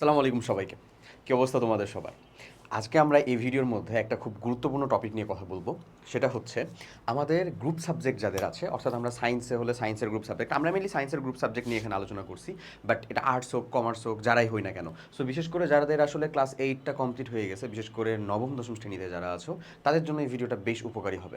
সালাম আলাইকুম সবাইকে। কী অবস্থা তোমাদের সবার? আজকে আমরা এই ভিডিওর মধ্যে একটা খুব গুরুত্বপূর্ণ টপিক নিয়ে কথা বলব। সেটা হচ্ছে আমাদের গ্রুপ সাবজেক্ট যাদের আছে, অর্থাৎ আমরা সায়েন্সে হলে সায়েন্সের গ্রুপ সাবজেক্ট আমরা মেনলি সায়েন্সের গ্রুপ সাবজেক্ট নিয়ে এখানে আলোচনা করছি বাট এটা আর্টস হোক কমার্স হোক, যারাই হই না কেন। সো বিশেষ করে যাদের আসলে ক্লাস এইটটা কমপ্লিট হয়ে গেছে, বিশেষ করে নবম, দশম শ্রেণীতে যারা আছো, তাদের জন্য এই ভিডিওটা বেশ উপকারী হবে।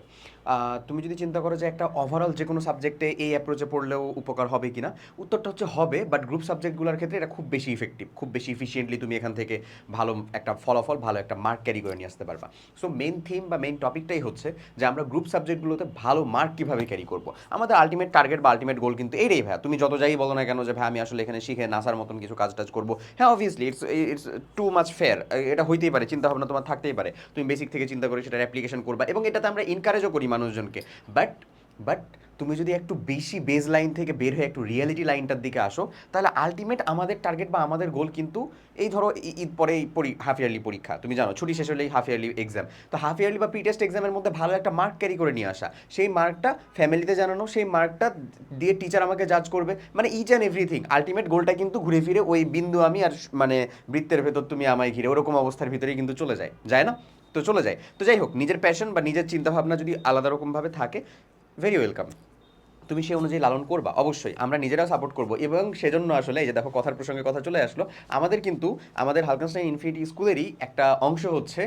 তুমি যদি চিন্তা করো যে একটা ওভারঅল যে কোনো সাবজেক্টে এই অ্যাপ্রোচে পড়লেও উপকার হবে কিনা, উত্তরটা হচ্ছে হবে বাট গ্রুপ সাবজেক্টগুলোর ক্ষেত্রে এটা খুব বেশি ইফেক্টিভ খুব বেশি ইফিসিয়েন্টলি তুমি এখান থেকে ভালো একটা ফলাফল, ভালো একটা মার্ক ক্যারি করে নিয়ে আসতে পারবা। সো মেন থিম বা মেন টপিকটাই হচ্ছে যে আমরা গ্রুপ সাবজেক্টগুলোতে ভালো মার্ক কীভাবে ক্যারি করব। আমাদের আলটিমেট টার্গেট বা আলটিমেট গোল কিন্তু এইটাই ভাই তুমি যত যাই বলো না কেন যে ভাই, আমি আসলে এখানে শিখে নাসার মতন কিছু কাজ টাজ করব। হ্যাঁ obviously it's it's too much fair এটা হইতেই পারে চিন্তা ভাবনা তোমার থাকতেই পারে। তুমি বেসিক থেকে চিন্তা করে সেটার অ্যাপ্লিকেশন করবা এবং এটাতে আমরা এনকারেজও করি মানুষজনকে। বাট বাট তুমি যদি একটু বেশি বেজ লাইন থেকে বের হয়ে একটু রিয়েলিটি লাইনটার দিকে আসো, তাহলে আলটিমেট আমাদের টার্গেট বা আমাদের গোল কিন্তু এই ধরো ঈদ পরে হাফ ইয়ারলি পরীক্ষা। তুমি জানো, ছুটি শেষ হলেই হাফ ইয়ারলি এক্সাম তো হাফ ইয়ারলি বা প্রি টেস্ট এক্সামের মধ্যে ভালো একটা মার্ক ক্যারি করে নিয়ে আসা। সেই মার্কটা ফ্যামিলিতে জানানো, সেই মার্কটা দিয়ে টিচার আমাকে জাজ করবে। মানে ইচ অ্যান্ড এভরিথিং আলটিমেট গোলটা কিন্তু ঘুরে ফিরে ওই বিন্দু আমি আর মানে বৃত্তের ভেতর তুমি আমায় ঘিরে ওরকম অবস্থার ভিতরেই কিন্তু চলে যায়। যায় না? তো চলে যায়। তো যাই হোক, নিজের প্যাশন বা নিজের চিন্তাভাবনা যদি আলাদা রকমভাবে থাকে ভেরি ওয়েলকাম তুমি সেই অনুযায়ী লালন করবা? অবশ্যই, আমরা নিজেরাও সাপোর্ট করব। এবং সেজন্য আসলে এই যে দেখো কথার প্রসঙ্গে কথা চলে আসলো, আমাদের কিন্তু, আমাদের হালকানস্টাইন ইনফিনিটি স্কুলেরই একটা অংশ হচ্ছে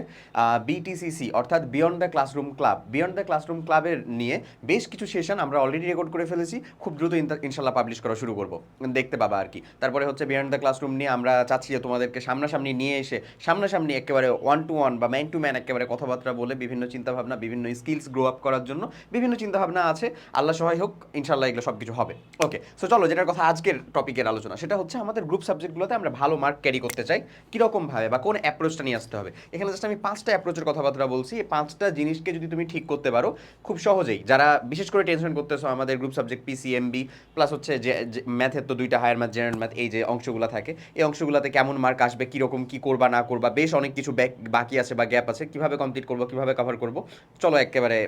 বিটিসিসি অর্থাৎ beyond the classroom club beyond the classroom ক্লাবের নিয়ে বেশ কিছু সেশন আমরা অলরেডি রেকর্ড করে ফেলেছি। খুব দ্রুত ইনশাল্লাহ পাবলিশ করা শুরু করব। দেখতে পাবা আর কি। তারপরে হচ্ছে বিয়ন্ড দ্য ক্লাসরুম নিয়ে আমরা চাচ্ছি যে তোমাদেরকে সামনাসামনি নিয়ে এসে, সামনাসামনি একেবারে ওয়ান টু ওয়ান বা ম্যান টু ম্যান একেবারে কথাবার্তা বলে বিভিন্ন চিন্তাভাবনা, বিভিন্ন স্কিলস গ্রো আপ করার জন্য বিভিন্ন চিন্তাভাবনা আছে। আল্লাহ সহায় হোক ইনশাল্লাহ এগুলো সব কিছু হবে। ওকে সো চলো যেটার কথা আজকের টপিকের আলোচনা, সেটা হচ্ছে আমাদের গ্রুপ সাবজেক্টগুলোতে আমরা ভালো মার্ক ক্যারি করতে চাই কীরকমভাবে বা কোন অ্যাপ্রোচটা নিয়ে আসতে হবে। এখানে জাস্ট আমি পাঁচটা অ্যাপ্রোচের কথাবার্তা বলছি, এই পাঁচটা জিনিসকে যদি তুমি ঠিক করতে পারো, খুব সহজেই যারা বিশেষ করে টেনশন করতেছো, আমাদের গ্রুপ সাবজেক্ট পিসিএমবি প্লাস হচ্ছে যে ম্যাথের তো দুইটা হায়ার ম্যাথ জেনারেল ম্যাথ এই যে অংশগুলো থাকে, এই অংশগুলোতে কেমন মার্ক আসবে, কীরকম কী করবা, না করবা, বেশ অনেক কিছু বাকি আছে বা গ্যাপ আছে, কীভাবে কমপ্লিট করব, কীভাবে কভার করব, চলো একেবারে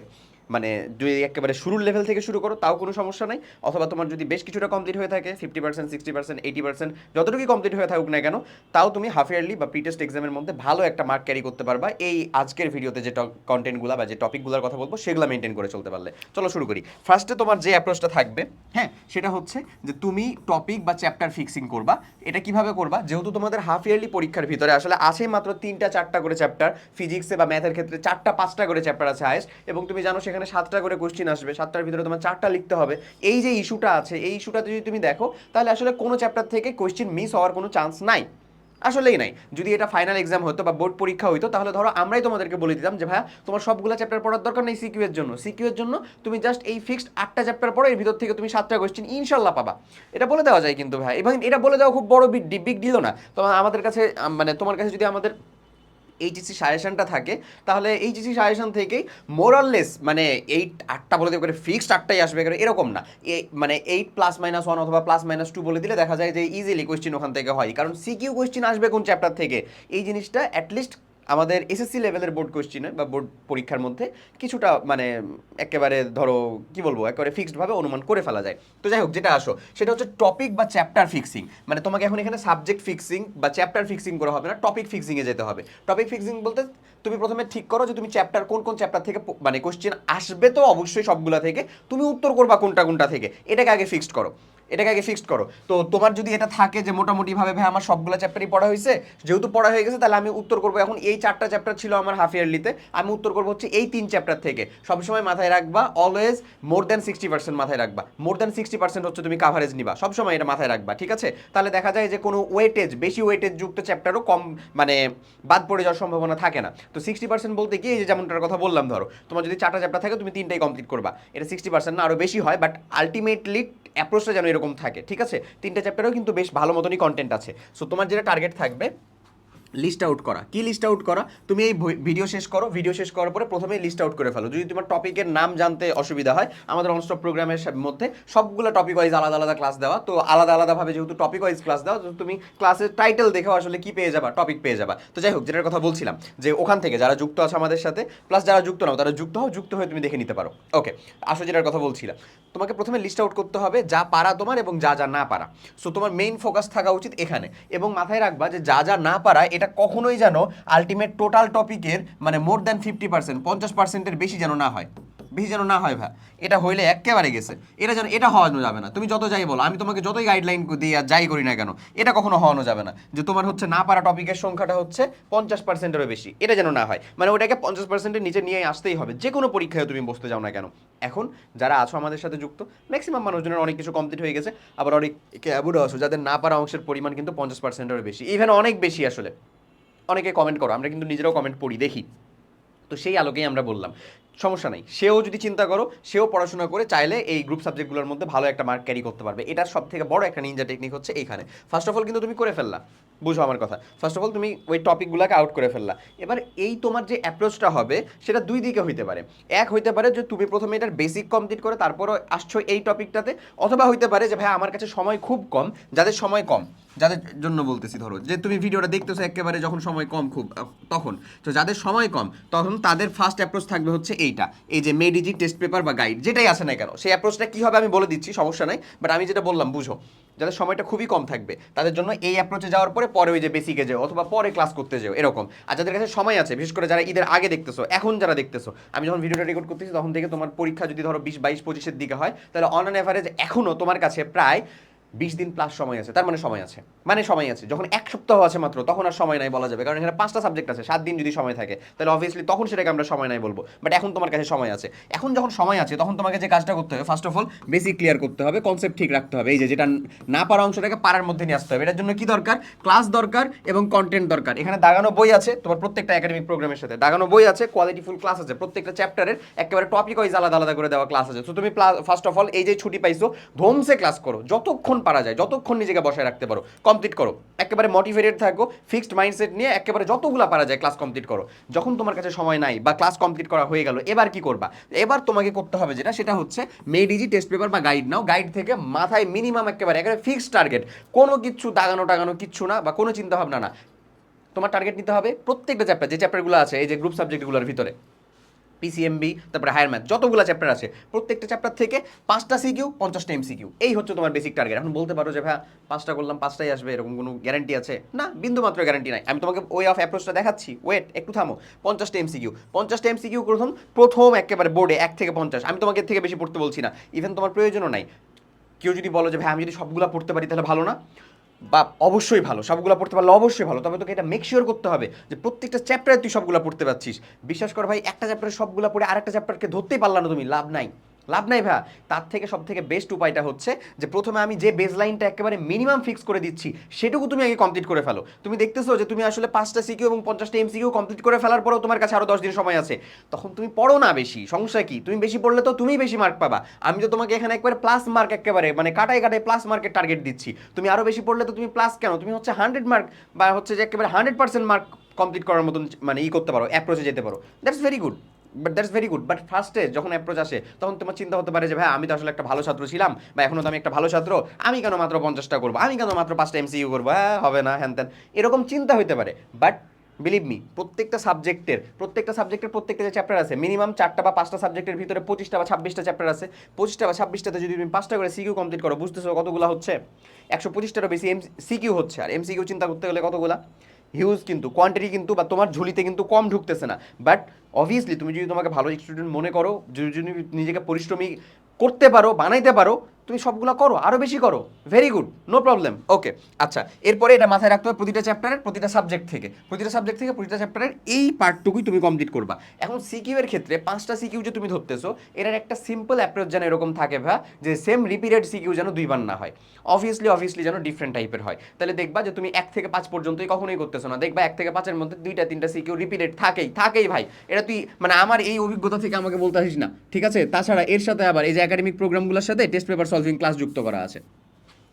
মানে যদি একেবারে শুরুর লেভেল থেকে শুরু করো, তাও কোনো সমস্যা নাই। অথবা তোমার যদি বেশ কিছুটা কমপ্লিট হয়ে থাকে fifty percent sixty percent eighty percent যতটুকুই কমপ্লিট হয়ে থাকুক না কেন, তাও তুমি হাফ ইয়ারলি বা প্রি টেস্ট এক্সামের মধ্যে ভালো একটা মার্ক ক্যারি করতে পারবা এই আজকের ভিডিওতে যে কন্টেন্টগুলো বা যে টপিকগুলোর কথা বলব, সেগুলো মেনটেন করে চলতে পারলে। চলো শুরু করি। ফার্স্টে তোমার যে অ্যাপ্রোচটা থাকবে হ্যাঁ সেটা হচ্ছে যে তুমি টপিক বা চ্যাপ্টার ফিক্সিং করবা। এটা কীভাবে করবা? যেহেতু তোমাদের হাফ ইয়ারলি পরীক্ষার ভিতরে আসলে আছে মাত্র তিনটা, চারটা করে চ্যাপ্টার ফিজিক্সে বা ম্যাথের ক্ষেত্রে চারটা, পাঁচটা করে চ্যাপ্টার আছে হায়েস্ট এবং তুমি জানো সেখানে সাতটা করে কোশ্চিন আসবে, সাতটার ভিতরে তোমার চারটা লিখতে হবে। এই যে ইস্যুটা আছে, এই ইস্যুটাতে যদি তুমি দেখো, তাহলে আসলে কোনো চ্যাপ্টার থেকে কোশ্চিন মিস হওয়ার কোনো চান্স নাই। আসলেই নাই। যদি এটা ফাইনাল এক্সাম হতো বা বোর্ড পরীক্ষা হইতো, তাহলে ধরো আমরাই তোমাদেরকে বলে দিতাম যে, ভাইয়া, তোমার সবগুলো চ্যাপ্টার পড়ার দরকার নেই সিকিউ এর জন্য। সিকিউ এর জন্য তুমি জাস্ট এই ফিক্সড আটটা চ্যাপ্টার পড়ো, এর ভিতর থেকে তুমি সাতটা কোশ্চেন ইনশাল্লাহ পাবা। এটা বলে দেওয়া যায় কিন্তু ভাই এবং এটা বলে দেওয়া খুব বড় বিগ ডিলও না। তোমার আমাদের কাছে মানে তোমার কাছে যদি আমাদের এইচএসসি সাজেশনটা থাকে, তাহলে এইচএসি সাজেশন থেকেই মোরাললেস মানে এইট আটটা বলে দেবে ফিক্সড আটটাই আসবে করে এরকম না। মানে এইট প্লাস মাইনাস ওয়ান অথবা প্লাস মাইনাস টু বলে দিলে দেখা যায় যে ইজিলি কোয়েশ্চেন ওখান থেকে হয়। কারণ সিকিউ কোয়েশ্চেন আসবে কোন চ্যাপ্টার থেকে? এই জিনিসটা অ্যাটলিস্ট আমাদের এসএসসি লেভেলের বোর্ড কোয়েশ্চেনে বা বোর্ড পরীক্ষার মধ্যে কিছুটা মানে একেবারে ধরো, কি বলব, একেবারে ফিক্সডভাবে অনুমান করে ফেলা যায়। তো যাই হোক, যেটা আসো, সেটা হচ্ছে টপিক বা চ্যাপ্টার ফিক্সিং মানে তোমাকে এখন এখানে সাবজেক্ট ফিক্সিং বা চ্যাপ্টার ফিক্সিং করা হবে না টপিক ফিক্সিংয়ে যেতে হবে। টপিক ফিক্সিং বলতে তুমি প্রথমে ঠিক করো যে তুমি চ্যাপ্টার কোন কোন চ্যাপ্টার থেকে মানে কোশ্চেন আসবে তো অবশ্যই সবগুলা থেকে, তুমি উত্তর করবা কোনটা কোনটা থেকে, এটাকে আগে ফিক্সড করো। এটাকে আগে ফিক্সড করো। তো তোমার যদি এটা থাকে যে মোটামুটিভাবে, ভাই, আমার সবগুলো চ্যাপ্টারই পড়া হয়েছে যেহেতু পড়া হয়ে গেছে, তাহলে আমি উত্তর করব। এখন এই চারটা চ্যাপ্টার ছিল আমার হাফ ইয়ারলিতে আমি উত্তর করব হচ্ছে এই তিন চ্যাপ্টার থেকে। সবসময় মাথায় রাখবা always more than sixty percent মাথায় রাখবা। মোর দ্যান সিক্সটি পার্সেন্ট হচ্ছে তুমি কাভারেজ নিবা। সবসময় এটা মাথায় রাখবা, ঠিক আছে? তাহলে দেখা যায় যে কোনো ওয়েটেজ বেশি ওয়েটেজ যুক্ত চ্যাপ্টারও কম মানে বাদ পড়ে যাওয়ার সম্ভাবনা থাকে না। তো সিক্সটি পার্সেন্ট বলতে কি, এই যে যেমনটার কথা বললাম ধরো, তোমার যদি চারটা চ্যাপ্টার থাকে, তুমি তিনটাই কমপ্লিট করবা। এটা সিক্সটি পার্সেন্ট না আরও বেশি হয় বাট আলটিমেটলি অ্যাপ্রোচটা যেন এরকম থাকে, ঠিক আছে? তিনটা চ্যাপ্টারেও কিন্তু বেশ ভালো মতনই কন্টেন্ট আছে। সো তোমার যেটা টার্গেট থাকবে লিস্ট আউট করা। কি লিস্ট আউট করা? তুমি এই ভিডিও শেষ করো ভিডিও শেষ করার পরে প্রথমে লিস্ট আউট করে ফেলো। যদি তোমার টপিকের নাম জানতে অসুবিধা হয়, আমাদের অনস্টপ প্রোগ্রামের মধ্যে সবগুলো টপিক ওয়াইজ আলাদা আলাদা ক্লাস দেওয়া। তো আলাদা আলাদাভাবে যেহেতু টপিক ওয়াইজ ক্লাস দেওয়া, তো তুমি ক্লাসের টাইটেল দেখেও আসলে কি পেয়ে যাবা টপিক পেয়ে যাবা। তো যাই হোক, যেটার কথা বলছিলাম, যে ওখান থেকে যারা যুক্ত আছে আমাদের সাথে প্লাস যারা যুক্ত নাও, তারা যুক্ত হও, যুক্ত হয়ে তুমি দেখে নিতে পারো। ওকে আসলে যেটার কথা বলছিলাম। তোমাকে প্রথমে লিস্ট আউট করতে হবে যা পারা তোমার এবং যা যা না পারা। সো তোমার মেইন ফোকাস থাকা উচিত এখানে। এবং মাথায় রাখবা যে যা যা না পারা, এটা কখনোই যেন আলটিমেট টোটাল টপিকের মানে মোর দ্যান ফিফটি পার্সেন্ট পঞ্চাশ পার্সেন্টের বেশি যেন না হয়। বেশি যেন না হয় ভাই। এটা হইলে একেবারে গেছে। এটা যেন, এটা হওয়ানো যাবে না। তুমি যত যাই বলো, আমি তোমাকে যতই গাইডলাইন দিই আর যাই করি না কেন, এটা কখনো হওয়ানো যাবে না। যে তোমার হচ্ছে না পারা টপিকের সংখ্যাটা হচ্ছে পঞ্চাশ পার্সেন্টেরও বেশি, এটা যেন না হয়। মানে ওটাকে পঞ্চাশ পার্সেন্টের নিচে নিয়ে আসতেই হবে। যে কোনো পরীক্ষায় তুমি বসতে যাও না কেন। এখন যারা আছো আমাদের সাথে যুক্ত ম্যাক্সিমাম মানুষজনের অনেক কিছু কমপ্লিট হয়ে গেছে। আবার অনেক এমনও আছো যাদের না পারা অংশের পরিমাণ কিন্তু পঞ্চাশ পার্সেন্টেরও বেশি। ইভেন অনেক বেশি আসলে। অনেকে কমেন্ট করো আমরা কিন্তু নিজেরাও কমেন্ট পড়ি দেখি। তো সেই আলোকেই আমরা বললাম। সমস্যা নাই। সেও যদি চিন্তা করো, সেও পড়াশোনা করে চাইলে এই গ্রুপ সাবজেক্টগুলোর মধ্যে ভালো একটা মার্ক ক্যারি করতে পারবে। এটার সব থেকে বড় একটা নিনজা টেকনিক হচ্ছে এইখানে। ফার্স্ট অফ অল কিন্তু তুমি করে ফেললা। বুঝো আমার কথা। ফার্স্ট অফ অল তুমি ওই টপিকগুলোকে আউট করে ফেললা। এবার এই তোমার যে অ্যাপ্রোচটা হবে, সেটা দুই দিকে হইতে পারে। এক হইতে পারে যে তুমি প্রথমে এটার বেসিক কমপ্লিট করে তারপরও আসছো এই টপিকটাতে অথবা হইতে পারে যে ভাই আমার কাছে সময় খুব কম, যাদের সময় কম, যাদের জন্য বলতেছি ধরো, যে তুমি ভিডিওটা দেখতেছো একেবারে যখন সময় কম খুব তখন। তো যাদের সময় কম, তখন তাদের ফার্স্ট অ্যাপ্রোচ থাকবে হচ্ছে এইটা। এই যে মেডিজি টেস্ট পেপার বা গাইড যেটাই আসে না কেন, সেই অ্যাপ্রোচটা কী হবে আমি বলে দিচ্ছি, সমস্যা নাই। বাট আমি যেটা বললাম, বুঝো যাদের সময়টা খুবই কম থাকবে, তাদের জন্য এই অ্যাপ্রোচে যাওয়ার পরে পরে ওই যে বেসিকে যাও, অথবা পরে ক্লাস করতে যাও, এরকম। আর যাদের কাছে সময় আছে, বিশেষ করে যারা ঈদের আগে দেখতেছো, এখন যারা দেখতেছো, আমি যখন ভিডিওটা রেকর্ড করতেছি, তখন থেকে তোমার পরীক্ষা যদি ধরো বিশ, বাইশ, পঁচিশের দিকে হয়, তাহলে অন অ্যান অ্যাভারেজ এখনও তোমার কাছে প্রায় বিশ দিন প্লাস সময় আছে, তার মানে সময় আছে। মানে সময় আছে, যখন এক সপ্তাহ আছে মাত্র, তখন আর সময় নাই বলা যাবে, কারণ এখানে পাঁচটা সাবজেক্ট আছে, সাত দিন যদি সময় থাকে, তাহলে অবভিয়াসলি তখন সেটাকে আমরা সময় নাই বলব। বাট এখন তোমার কাছে সময় আছে। এখন যখন সময় আছে, তখন তোমাকে যে কাজটা করতে হবে first of all basic clear করতে হবে কনসেপ্ট ঠিক রাখতে হবে। এই যে যেটা না পারা অংশটাকে পারার মধ্যে নিয়ে আসতে হবে। এটার জন্য কি দরকার? ক্লাস দরকার এবং কন্টেন্ট দরকার। এখানে দাগানো বই আছে, তোমার প্রত্যেকটা একাডেমিক প্রোগ্রামের সাথে। দাগানো বই আছে কোয়ালিটিফুল ক্লাস আছে, প্রত্যেকটা চ্যাপ্টারের একেবারে টপিক ওয়াইজ আলাদা আলাদা করে দেওয়া ক্লাস আছে। তো তুমি ফার্স্ট অফ অল এই যে ছুটি পাইছো, ধমসে ক্লাস করো। যতক্ষণ পারা যায়, যতক্ষণ নিজেকে বসায় রাখতে পারো কমপ্লিট করো। একেবারে মোটিভেটেড থাকো ফিক্সড মাইন্ডসেট নিয়ে একেবারে যতগুলো পারা যায় ক্লাস কমপ্লিট করো। যখন তোমার কাছে সময় নাই বা ক্লাস কমপ্লিট করা হয়ে গেল, এবার কি করবা? এবার তোমাকে করতে হবে যেটা, সেটা হচ্ছে মেডিজি টেস্ট পেপার বা গাইড নাও। গাইড থেকে মাথায় মিনিমাম একেবারে একেবারে ফিক্সড টার্গেট কোনো কিচ্ছু দাগানো টাগানো কিচ্ছু না বা কোনো চিন্তা ভাবনা না। তোমার টার্গেট নিতে হবে প্রত্যেকটা চ্যাপ্টার যে চ্যাপ্টারগুলো আছে, এই যে গ্রুপ সাবজেক্টগুলোর ভিতরে। পিসিএমবি তারপরে হায়ার ম্যাথ যতগুলো চ্যাপ্টার আছে, প্রত্যেকটা চ্যাপ্টার থেকে পাঁচটা সিকিউ পঞ্চাশটা এমসিকিউ এই হচ্ছে তোমার বেসিক টার্গেট এখন বলতে পারো যে ভাই পাঁচটা করলাম, পাঁচটাই আসবে, এরকম কোনো গ্যারান্টি আছে? না, বিন্দু মাত্র গ্যারান্টি নাই। আমি তোমাকে ওয়ে অফ অ্যাপ্রোচটা দেখাচ্ছি। ওয়েট একটু থামো। পঞ্চাশটা এমসিকিউ পঞ্চাশটা এমসিকিউ প্রথম প্রথম একেবারে বোর্ডে এক থেকে পঞ্চাশ। আমি তোমাকে থেকে বেশি পড়তে বলছি না। ইভেন তোমার প্রয়োজনও নাই। কেউ যদি বলো যে ভাই আমি যদি সবগুলা পড়তে পারি, তাহলে ভালো না। বা অবশ্যই ভালো, সবগুলো পড়তে পারলে অবশ্যই ভালো, তবে তোকে এটা মেক শিওর করতে হবে যে প্রত্যেকটা চ্যাপ্টারে তুই সবগুলো পড়তে পারছিস। বিশ্বাস কর ভাই, একটা চ্যাপ্টারে সবগুলো পড়ে আরেকটা চ্যাপ্টারকে ধরতেই পারলাম না তুমি, লাভ নাই। লাভ নাই ভাই তার থেকে সব থেকে বেস্ট উপায়টা হচ্ছে যে প্রথমে আমি যে বেস লাইনটা একেবারে মিনিমাম ফিক্স করে দিচ্ছি, সেটুকু তুমি আগে কমপ্লিট করে ফেলো। তুমি দেখতেছো যে তুমি আসলে পাঁচটা সিকিউ এবং পঞ্চাশটা এমসিকিউ কমপ্লিট করে ফেলার পরেও তোমার কাছে আরও দশ দিন সময় আছে। তখন তুমি পড়ো না বেশি, সমস্যা কি? তুমি বেশি পড়লে তো তুমি বেশি মার্ক পাবা। আমি তো তোমাকে এখানে একবারে প্লাস মার্ক একেবারে মানে কাটায় কাটায় প্লাস মার্কের টার্গেট দিচ্ছি। তুমি আরও বেশি পড়লে তো তুমি প্লাস কেন? তুমি হচ্ছে হান্ড্রেড মার্ক বা হচ্ছে যে একেবারে হান্ড্রেড পার্সেন্ট মার্ক কমপ্লিট করার মতন মানে ই করতে পারো অ্যাপ্রোচে যেতে পারো। That's very good but that's very good but ফার্স্টে যখন অ্যাপ্রোচ আসে, তখন তোমার চিন্তা হতে পারে যে, ভাই, আমি তো আসলে একটা ভালো ছাত্র ছিলাম, বা এখনও তো আমি একটা ভালো ছাত্র, আমি কেন মাত্র পঞ্চাশটা করব? আমি কেন মাত্র পাঁচটা এমসিইউ করব? হ্যাঁ হবে না, হ্যান ত্যান। এরকম চিন্তা হতে পারে। বাট বিলিভ মি প্রত্যেকটা সাবজেক্টের প্রত্যেকটা সাবজেক্টের প্রত্যেকটা যে চ্যাপ্টার আছে মিনিমাম চারটা বা পাঁচটা সাবজেক্টের ভিতরে পঁচিশটা বা ছাব্বিশটা চ্যাপ্টার আছে। পঁচিশটা বা ছাব্বিশটাতে যদি তুমি পাঁচটা করে সিকিউ কমপ্লিট করো, বুঝতেছো কতগুলো হচ্ছে? একশো পঁচিশটারও বেশি এম সিকিউ হচ্ছে। আর এমসিকিউ চিন্তা করতে গেলে কতগুলা? হিউজ কিন্তু কোয়ান্টিটি কিন্তু বা তোমার ঝুলিতে কিন্তু কম ঢুকতেছে না। বাট অবভিয়াসলি তুমি যদি তোমাকে ভালো স্টুডেন্ট মনে করো, যদি নিজেকে পরিশ্রমী করতে পারো, বানাইতে পারো তুমি সবগুলো করো আরও বেশি করো। Very good no problem okay আচ্ছা এরপরে এটা মাথায় রাখতে হবে প্রতিটা চ্যাপ্টারের প্রতিটা সাবজেক্ট থেকে। প্রতিটা সাবজেক্ট থেকে প্রতিটা চ্যাপ্টারের এই পার্টটুকুই তুমি কমপ্লিট করবা। এখন সিকিউ এর ক্ষেত্রে পাঁচটা সিকিউ যে তুমি ধরতেছো, এটার একটা সিম্পল অ্যাপ্রোচ যেন এরকম থাকে ভা, যে সেম রিপিটেড সিকিউ যেন দুইবার না হয়। অবভিয়াসলি অবভিয়াসলি যেন ডিফারেন্ট টাইপের হয়। তাহলে দেখবা যে তুমি এক থেকে পাঁচ পর্যন্তই কখনোই করতেছো না। দেখবা এক থেকে পাঁচের মধ্যে দুইটা, তিনটা সিকিউ রিপিটেড থাকেই থাকেই ভাই। এটা তুই মানে আমার এই অভিজ্ঞতা থেকে আমাকে বলতে আসিস না। ঠিক আছে? তাছাড়া এর সাথে আবার এই যে একাডেমিক প্রোগ্রামগুলোর সাথে টেস্ট পেপার সলভিং ক্লাস যুক্ত করা আছে।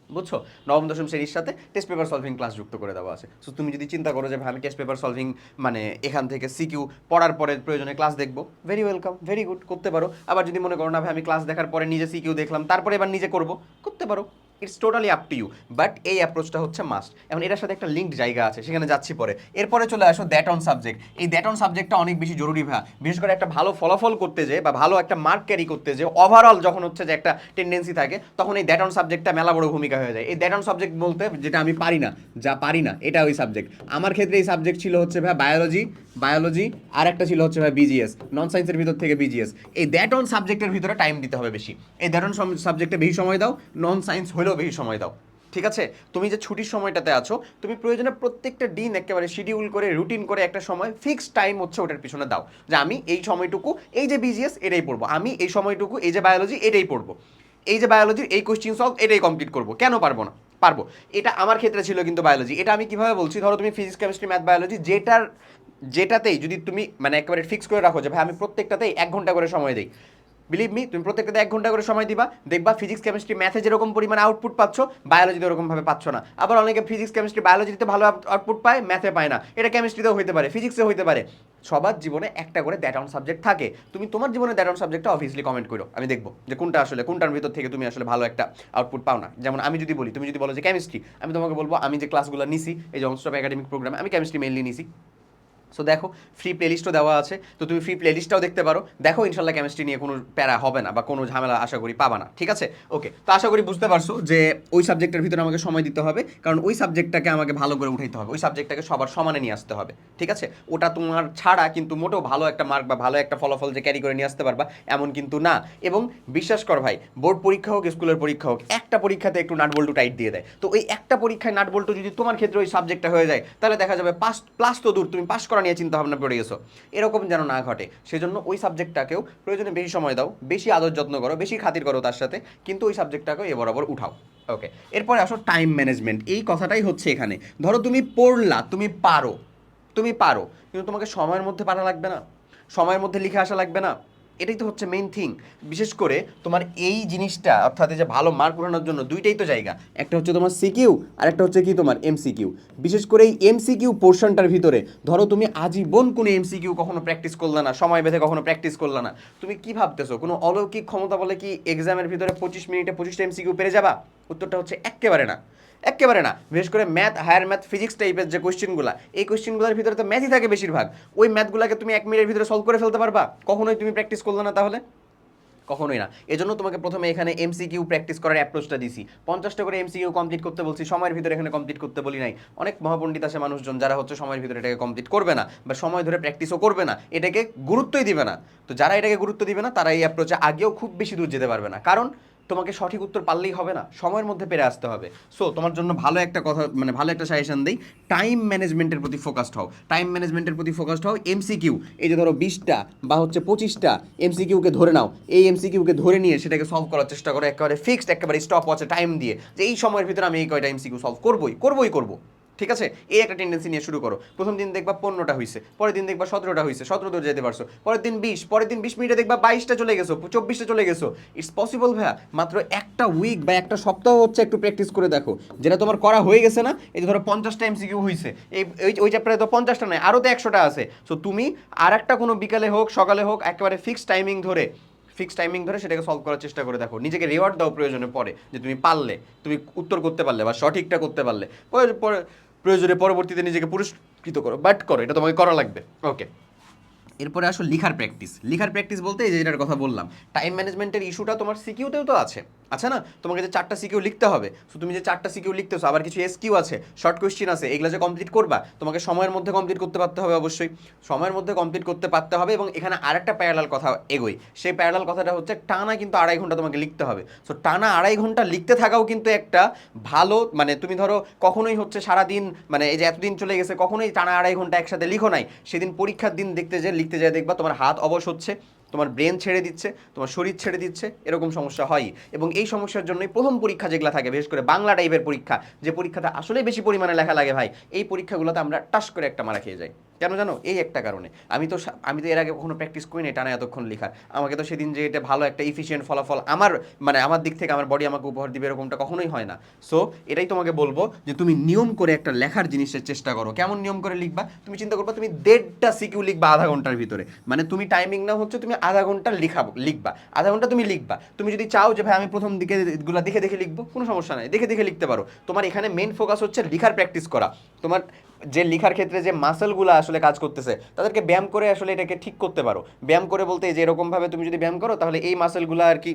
বুঝছ? নবম, দশম শ্রেণির সাথে টেস্ট পেপার সলভিং ক্লাস যুক্ত করে দেওয়া আছে। সো তুমি যদি চিন্তা করো যে আমি টেস্ট পেপার সলভিং মানে এখান থেকে সিকিউ পড়ার পরে প্রয়োজনে ক্লাস দেখব। ভেরি ওয়েলকাম ভেরি গুড করতে পারো। আবার যদি মনে করো, না ভাই, আমি ক্লাস দেখার পরে নিজে সিকিউ দেখলাম, তারপরে এবার নিজে করব। করতে পারো। It's totally up to you but এই অ্যাপ্রোচটা হচ্ছে মাস্ট এখন এটার সাথে একটা লিঙ্ক জায়গা আছে, সেখানে যাচ্ছি পরে। এরপরে চলে আসো দ্যাট অন সাবজেক্ট এই দ্যাট অন সাবজেক্টটা অনেক বেশি জরুরি ভাই। বিশেষ করে একটা ভালো ফলাফল করতে যে বা ভালো একটা মার্ক ক্যারি করতে যে ওভারঅল যখন হচ্ছে যে একটা টেন্ডেন্সি থাকে, তখন এই দ্যাট অন সাবজেক্টটা মেলা বড় ভূমিকা হয়ে যায়। এই দ্যাট অন সাবজেক্ট বলতে যেটা আমি পারি না, যা পারি না, এটা ওই সাবজেক্ট আমার ক্ষেত্রে এই সাবজেক্ট ছিল হচ্ছে ভাই বায়োলজি বায়োলজি আর একটা ছিল হচ্ছে ভাই বিজিএস নন সায়েন্সের ভিতর থেকে বিজিএস এই দ্যাট অন সাবজেক্টের ভিতরে টাইম দিতে হবে বেশি। এই দ্যাট অন সাবজেক্টে বেশি সময় দাও নন সায়েন্স হলেও বেশি সময় দাও। ঠিক আছে? তুমি যে ছুটির সময়টাতে আছো, তুমি প্রয়োজনে প্রত্যেকটা দিন একেবারে শিডিউল করে রুটিন করে একটা সময় ফিক্সড টাইম হচ্ছে ওটার পিছনে দাও। যে আমি এই সময়টুকু এই যে বিজিএস এটাই পড়ব। আমি এই সময়টুকু এই যে বায়োলজি এটাই পড়ব। এই যে বায়োলজির এই কোশ্চিন সলভ এটাই কমপ্লিট করব। কেন পারব না? পারব। এটা আমার ক্ষেত্রে ছিল কিন্তু বায়োলজি এটা আমি কীভাবে বলছি? ধরো তুমি ফিজিক্স কেমিস্ট্রি ম্যাথ বায়োলজি যেটার, যেটাতেই যদি তুমি মানে একেবারে ফিক্স করে রাখো যে, ভাই, আমি প্রত্যেকটাতেই এক ঘণ্টা করে সময় দিই। বিলিভ মি তুমি প্রত্যেকটাতে এক ঘণ্টা করে সময় দিবা। দেখবা ফিজিক্স কেমিস্ট্রি ম্যাথে যেরকম পরিমাণে আউটপুট পাচ্ছ বায়োলজিতে ওরকমভাবে পাচ্ছ না। আবার অনেকে ফিজিক্স কেমিস্ট্রি বায়োলজিতে ভালো আউটপুট পায় ম্যাথে পায় না। এটা কেমিস্ট্রিতেও হইতে পারে ফিজিক্সে হইতে পারে। সবার জীবনে একটা করে দ্যাট অন সাবজেক্ট থাকে। তুমি তোমার জীবনে দ্যাট অন সাবজেক্টটা অবভিয়াসলি কমেন্ট করো। আমি দেখব যে কোনটা আসলে, কোনটার ভিতর থেকে তুমি আসলে ভালো একটা আউটপুট পাও না। যেমন আমি যদি বলি, তুমি যদি বলো যে কেমিস্ট্রি আমি তোমাকে বলব, আমি যে ক্লাসগুলো নিছি, এই যে অনস্টপ একাডেমিক প্রোগ্রামে আমি কেমিস্ট্রি মেনলি নিছি। সো দেখো ফ্রি প্লেলিস্টও দেওয়া আছে। তো তুমি ফ্রি প্লেলিস্টটাও দেখতে পারো। দেখো, ইনশাল্লাহ কেমিস্ট্রি নিয়ে কোনো প্যারা হবে না বা কোনো ঝামেলা আশা করি পাবা না, ঠিক আছে? ওকে তো আশা করি বুঝতে পারছ যে ওই সাবজেক্টের ভিতরে আমাকে সময় দিতে হবে, কারণ ওই সাবজেক্টটাকে আমাকে ভালো করে উঠাইতে হবে। ওই সাবজেক্টটাকে সবার সমানে নিয়ে আসতে হবে, ঠিক আছে? ওটা তোমার ছাড়া কিন্তু মোটেও ভালো একটা মার্ক বা ভালো একটা ফলাফল যে ক্যারি করে নিয়ে আসতে পারবা, এমন কিন্তু না। এবং বিশ্বাস কর ভাই বোর্ড পরীক্ষা হোক স্কুলের পরীক্ষা হোক, একটা পরীক্ষাতে একটু নাট বল্টু টাইট দিয়ে দেয়। তো ওই একটা পরীক্ষায় নাট বল্টু যদি তোমার ক্ষেত্রে ওই সাবজেক্টটা হয়ে যায়, তাহলে দেখা যাবে পাস প্লাস তো দূর, তুমি পাস করা নিয়ে চিন্তা ভাবনা পড়ে গেছো। এরকম যেন না ঘটে। সেজন্য ওই সাবজেক্টটাকেও প্রয়োজনে বেশি সময় দাও, বেশি আদর যত্ন করো, বেশি খাতির করো তার সাথে, কিন্তু ওই সাবজেক্টটাকেও এ বরাবর উঠাও। ওকে এরপরে আসো টাইম ম্যানেজমেন্ট এই কথাটাই হচ্ছে এখানে। ধরো তুমি পড়লা, তুমি পারো। তুমি পারো। কিন্তু তোমাকে সময়ের মধ্যে পারা লাগবে না। সময়ের মধ্যে লিখে আসা লাগবে না। এটাই তো হচ্ছে মেইন থিং বিশেষ করে তোমার এই জিনিসটা, অর্থাৎ যে ভালো মার্ক উঠানোর জন্য দুইটাই তো জায়গা। একটা হচ্ছে তোমার সিকিউ আর একটা হচ্ছে কি তোমার এমসিকিউ বিশেষ করে এই এমসিকিউ পোর্শনটার ভিতরে, ধরো তুমি আজীবন কোনো এমসিকিউ কখনো প্র্যাকটিস করলে না, সময় বেঁধে কখনো প্র্যাকটিস করলে না। তুমি কি ভাবতেছো, কোনো অলৌকিক ক্ষমতা বলে কি এক্সামের ভিতরে পঁচিশ মিনিটে পঁচিশটা এমসিকিউ পেরে যাবা? উত্তরটা হচ্ছে একেবারে না। একেবারে না। বিশেষ করে ম্যাথ হায়ার ম্যাথ ফিজিক্স টাইপের যে কোশ্চেনগুলো এই কোয়েশ্চেনগুলোর ভিতরে তো ম্যাথই থাকে বেশিরভাগ। ওই ম্যাথগুলোকে তুমি এক মিনিটের ভিতরে সলভ করে ফেলতে পারবা? কখনোই তুমি প্র্যাকটিস করলে না তাহলে? কখনোই না। এজন্য তোমাকে প্রথমে এখানে এমসিকিউ প্র্যাকটিস করার অ্যাপ্রোচটা দিছি। পঞ্চাশটা করে এমসিকিউ কমপ্লিট করতে বলছি, সময়ের ভিতরে এখানে কমপ্লিট করতে বলি নাই। অনেক মহাপণ্ডিত আছে মানুষজন যারা হচ্ছে সময়ের ভিতরে এটাকে কমপ্লিট করবে না, বা সময় ধরে প্র্যাকটিসও করবে না, এটাকে গুরুত্বই দিবে না। তো যারা এটাকে গুরুত্ব দিবে না, তারা এই অ্যাপ্রোচে আগেও খুব বেশি দূর যেতে পারবে না। কারণ তোমাকে সঠিক উত্তর পারলেই হবে না, সময়ের মধ্যে পেরে আসতে হবে। সো তোমার জন্য ভালো একটা কথা মানে ভালো একটা সাজেশন দিই। টাইম ম্যানেজমেন্টের প্রতি ফোকাসড হও। টাইম ম্যানেজমেন্টের প্রতি ফোকাসড হও। এমসিকিউ এই যে ধরো বিশটা বা হচ্ছে পঁচিশটা এমসিকিউকে ধরে নাও। এই এমসিকিউকে ধরে নিয়ে সেটাকে সলভ করার চেষ্টা করো। একেবারে ফিক্সড একেবারে স্টপ ওয়াচে টাইম দিয়ে। যে এই সময়ের ভিতরে আমি এই কয়টা এমসিকিউ সলভ করবোই করবোই, করব। ঠিক আছে? এই একটা টেন্ডেন্সি নিয়ে শুরু করো। প্রথম দিন দেখবা পনেরোটা হয়েছে পরের দিন দেখবা সতেরোটা হয়েছে সতেরো দূর যেতে পারছ, পরের দিন বিশ, পরের দিন বিশ মিনিটে দেখবা বাইশটা চলে গেছো, চব্বিশটা চলে গেছো। ইটস পসিবল ভাইয়া, মাত্র একটা উইক বা একটা সপ্তাহ হচ্ছে একটু প্র্যাকটিস করে দেখো। যেটা তোমার করা হয়ে গেছে না, এই যে ধরো পঞ্চাশটা এমসিকিউ হয়েছে এই, ওই- চ্যাপ্টারে তো পঞ্চাশটা নয় আরও তো একশোটা আছে। সো তুমি আর একটা কোনো বিকালে হোক, সকালে হোক, একেবারে ফিক্সড টাইমিং ধরে ফিক্সড টাইমিং ধরে সেটাকে সলভ করার চেষ্টা করে দেখো। নিজেকে রিওয়ার্ড দাও প্রয়োজনে পরে, যে তুমি পারলে, তুমি উত্তর করতে পারলে বা সঠিকটা করতে পারলে। পরে পরে প্রয়োজনে পরবর্তীতে নিজেকে পুরস্কৃত করো। বাট করো এটা তোমাকে করা লাগবে। ওকে এরপরে আসো লিখার প্র্যাকটিস লিখার প্র্যাকটিস বলতে এই যেটার কথা বললাম টাইম ম্যানেজমেন্টের ইস্যুটা তোমার সিকিউতেও তো আছে। আচ্ছা না? তোমাকে যে চারটা সিকিউ লিখতে হবে। সো তুমি যে চারটা সিকিউ লিখতেছো, আবার কিছু এসকিউ আছে শর্ট কোয়েশ্চেন আছে, এগুলো যে কমপ্লিট করবা, তোমাকে সময়ের মধ্যে কমপ্লিট করতে পারতে হবে অবশ্যই। সময়ের মধ্যে কমপ্লিট করতে পারতে হবে এবং এখানে আরেকটা প্যারালাল কথা এগোই। সেই প্যারালাল কথাটা হচ্ছে টানা কিন্তু আড়াই ঘণ্টা তোমাকে লিখতে হবে। সো টানা আড়াই ঘণ্টা লিখতে থাকাও কিন্তু একটা ভালো মানে তুমি ধরো কখনোই হচ্ছে সারাদিন মানে এই যে এতদিন চলে গেছে, কখনোই টানা আড়াই ঘণ্টা একসাথে লিখো নাই। সেদিন পরীক্ষার দিন দেখতে যে লিখতে যায় দেখবা তোমার হাত অবশ হচ্ছে, তোমার ব্রেন ছেড়ে দিচ্ছে, তোমার শরীর ছেড়ে দিচ্ছে, এরকম সমস্যা হয় এবং এই সমস্যার জন্যই প্রথম পরীক্ষা যেগুলো থাকে, বিশেষ করে বাংলা টাইপের পরীক্ষা, যে পরীক্ষাটা আসলে বেশি পরিমাণে লেখা লাগে ভাই, এই পরীক্ষাগুলোতে আমরা টাস করে একটা মারা খেয়ে যাই। কেন জানো? এই একটা কারণে। আমি তো আমি তো এর আগে কখনো প্র্যাকটিস করি না টানা এতক্ষণ লেখার। আমাকে তো সেদিন যে এটা ভালো একটা ইফিসিয়েন্ট ফলাফল আমার মানে আমার দিক থেকে আমার বডি আমাকে উপহার দিবে এরকমটা কখনোই হয় না। সো এটাই তোমাকে বলব যে তুমি নিয়ম করে একটা লেখার জিনিসের চেষ্টা করো। কেমন নিয়ম করে লিখবা? তুমি চিন্তা করবা, তুমি দেড়টা সিকিউ লিখবা আধা ঘণ্টার ভিতরে। মানে তুমি টাইমিং না হচ্ছে তুমি আধা ঘণ্টা লিখাবো, লিখবা। আধা ঘণ্টা তুমি লিখবা। তুমি যদি চাও যে, ভাই, আমি প্রথম দিকে এগুলো দেখে দেখে লিখব কোনো সমস্যা নাই। দেখে দেখে লিখতে পারো। তোমার এখানে মেন ফোকাস হচ্ছে লিখার প্র্যাকটিস করা। তোমার যে লিখার ক্ষেত্রে যে মাসেলগুলো আসলে কাজ করতেছে, তাদেরকে ব্যায়াম করে আসলে এটাকে ঠিক করতে পারো। ব্যায়াম করে বলতে যে এরকমভাবে তুমি যদি ব্যায়াম করো, তাহলে এই মাসেলগুলো আর কি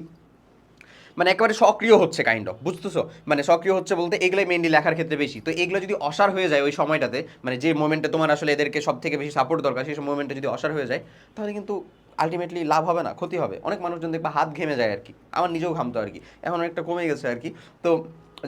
মানে একেবারে সক্রিয় হচ্ছে কাইন্ড অফ বুঝতেছো? মানে সক্রিয় হচ্ছে বলতে এগুলোই মেনলি লেখার ক্ষেত্রে বেশি। তো এগুলো যদি অসার হয়ে যায় ওই সময়টাতে মানে যে মোমেন্টে তোমার আসলে এদেরকে সব থেকে বেশি সাপোর্ট দরকার, সেই সব মোমেন্টে যদি অসার হয়ে যায়, তাহলে কিন্তু আলটিমেটলি লাভ হবে না, ক্ষতি হবে। অনেক মানুষজন দেখবা হাত ঘেমে যায় আর কি। আমার নিজেও ঘামতো আর কি। এখন অনেকটা কমে গেছে আর কি। তো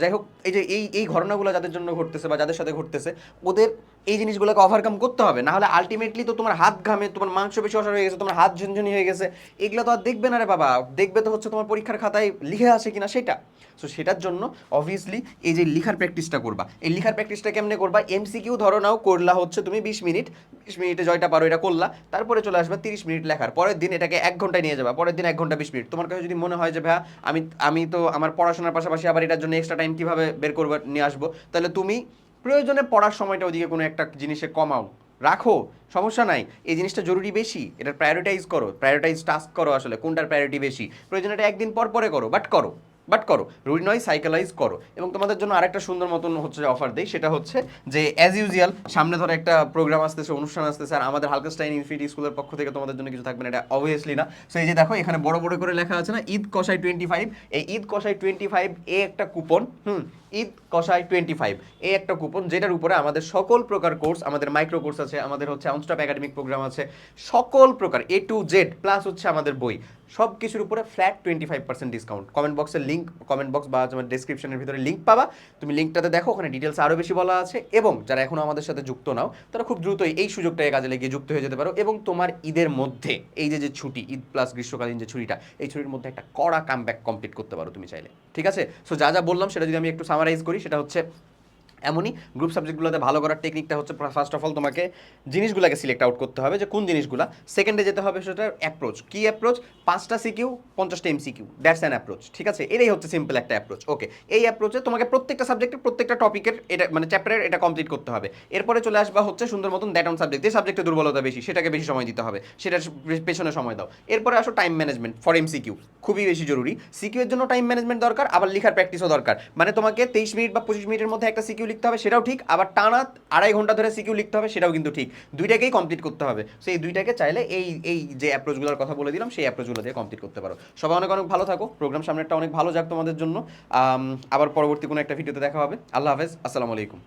যাই হোক এই যে এই এই ঘটনাগুলো যাদের জন্য ঘটতেছে বা যাদের সাথে ঘটতেছে, ওদের এই জিনিসগুলোকে ওভারকাম করতে হবে। না হলে আলটিমেটলি তো তোমার হাত ঘামে, তোমার মাংস বেশি অসার হয়ে গেছে, তোমার হাত ঝনঝনি হয়ে গেছে। এগুলো তো আর দেখবে না রে বাবা। দেখবে তো হচ্ছে তোমার পরীক্ষার খাতায় লিখে আছে কিনা সেটা। সো সেটার জন্য অবভিয়াসলি এই যে লিখার প্র্যাকটিসটা করবা। এই লিখার প্র্যাকটিসটা কেমনে করবা? এমসিকিউ ধরো নাও, করলা হচ্ছে তুমি বিশ মিনিট। বিশ মিনিটে জয়টা পারো, এটা করলা। তারপরে চলে আসবে তিরিশ মিনিট লেখার। পরের দিন এটাকে এক ঘন্টায় নিয়ে যাবা। পরের দিন এক ঘণ্টা বিশ মিনিট। তোমার কাছে যদি মনে হয় যে, ভাইয়া, আমি আমি তো আমার পড়াশোনার পাশাপাশি আবার এটার জন্য এক্সট্রা টাইম কীভাবে বের করব, নিয়ে আসব? তাহলে তুমি প্রয়োজনে পড়ার সময়টা ওদিকে কোনো একটা জিনিসে কমাও। রাখো, সমস্যা নাই। এই জিনিসটা জরুরি বেশি। এটা প্রায়োরিটাইজ করো। প্রায়োরিটাইজ টাস্ক করো আসলে। কোনটার প্রায়োরিটি বেশি? প্রয়োজনে এটা একদিন পর পরে করো বাট করো। বাট করো রুল নয় সাইকেলাইজ করো। এবং তোমাদের জন্য আরেকটা সুন্দর মতন হচ্ছে অফার দেই, সেটা হচ্ছে যে অ্যাজ ইউজুয়াল সামনে ধরো একটা প্রোগ্রাম আসতেছে, অনুষ্ঠান আসতেছে, আর আমাদের হালকাস্টাইন ইনফিনিটি স্কুলের পক্ষ থেকে তোমাদের জন্য কিছু থাকবে না, এটা অবভিয়াসলি না। সো এই যে দেখো, এখানে বড় বড় করে লেখা আছে না, ঈদ কষাই টোয়েন্টি ফাইভ এই ঈদ কষাই টোয়েন্টি ফাইভ এ একটা কুপন হুম, ঈদ কষাই টোয়েন্টি ফাইভ এই একটা কুপন যেটার উপরে আমাদের সকল প্রকার কোর্স আমাদের মাইক্রো কোর্স আছে, আমাদের হচ্ছে আউনস্টপ একাডেমিক প্রোগ্রাম আছে, সকল প্রকার এ টু জেড প্লাস হচ্ছে আমাদের বই। সব কিছুর উপরে flat twenty five percent discount comment বক্সের লিঙ্ক কমেন্ট বক্স বা তোমার ডেসক্রিপশনের ভিতরে লিঙ্ক পাবা। তুমি লিঙ্কটাতে দেখো, ওখানে ডিটেলস আরও বেশি বলা আছে। এবং যারা এখনও আমাদের সাথে যুক্ত নাও, তারা খুব দ্রুতই এই সুযোগটাকে কাজে লাগিয়ে যুক্ত হয়ে যেতে পারো। এবং তোমার ঈদের মধ্যে এই যে যে ছুটি, ঈদ প্লাস গ্রীষ্মকালীন যে ছুটিটা, এই ছুটির মধ্যে একটা কড়া কাম কমপ্লিট করতে পারো তুমি চাইলে। ঠিক আছে? সো যা যা বললাম, সেটা যদি আমি একটু সামারাইজ করি, সেটা হচ্ছে এমনই গ্রুপ সাবজেক্টগুলোতে ভালো করার টেকনিকটা হচ্ছে ফার্স্ট অফ অল তোমাকে জিনিসগুলোকে সিলেক্ট আউট করতে হবে যে কোন জিনিসগুলো। সেকেন্ডে যেতে হবে সেটার অ্যাপ্রোচ কি অ্যাপ্রোচ পাঁচটা সিকিউ পঞ্চাশটা এমসিকিউ দ্যাটস অ্যান অ্যাপ্রোচ ঠিক আছে? এটাই হচ্ছে সিম্পল একটা অ্যাপ্রোচ ওকে এই অ্যাপ্রোচে তোমাকে প্রত্যেকটা সাবজেক্টের প্রত্যেকটা টপিকের এটা মানে চ্যাপ্টারের এটা কমপ্লিট করতে হবে। এরপরে চলে আসবা হচ্ছে সুন্দর মতন দ্যাট অন সাবজেক্ট যে সাবজেক্টে দুর্বলতা বেশি, সেটাকে বেশি সময় দিতে হবে। সেটার পেছনে সময় দাও। এরপরে আসো টাইম ম্যানেজমেন্ট ফর এমসিকিউ খুবই বেশি জরুরি। সিকিউ এর জন্য টাইম ম্যানেজমেন্ট দরকার, আবার লেখার প্র্যাকটিসও দরকার। মানে তোমাকে তেইশ মিনিট বা পঁচিশ মিনিটের মধ্যে একটা সিকিউ লিখতে হবে সেটাও ঠিক, আবার টানা আড়াই ঘণ্টা ধরে সিকিউ লিখতে হবে সেটাও কিন্তু ঠিক। দুইটাকেই কমপ্লিট করতে হবে। সো এই দুইটাকে চাইলে এই এই যে অ্যাপ্রোচগুলোর কথা বলে দিলাম, সেই অ্যাপ্রোচগুলো দিয়ে কমপ্লিট করতে পারো। সবাই অনেক অনেক ভালো থাকো। প্রোগ্রাম সামনেটা অনেক ভালো যাক তোমাদের জন্য। আবার পরবর্তী কোনো একটা ভিডিওতে দেখা হবে। আল্লাহ হাফেজ। আসসালামু আলাইকুম।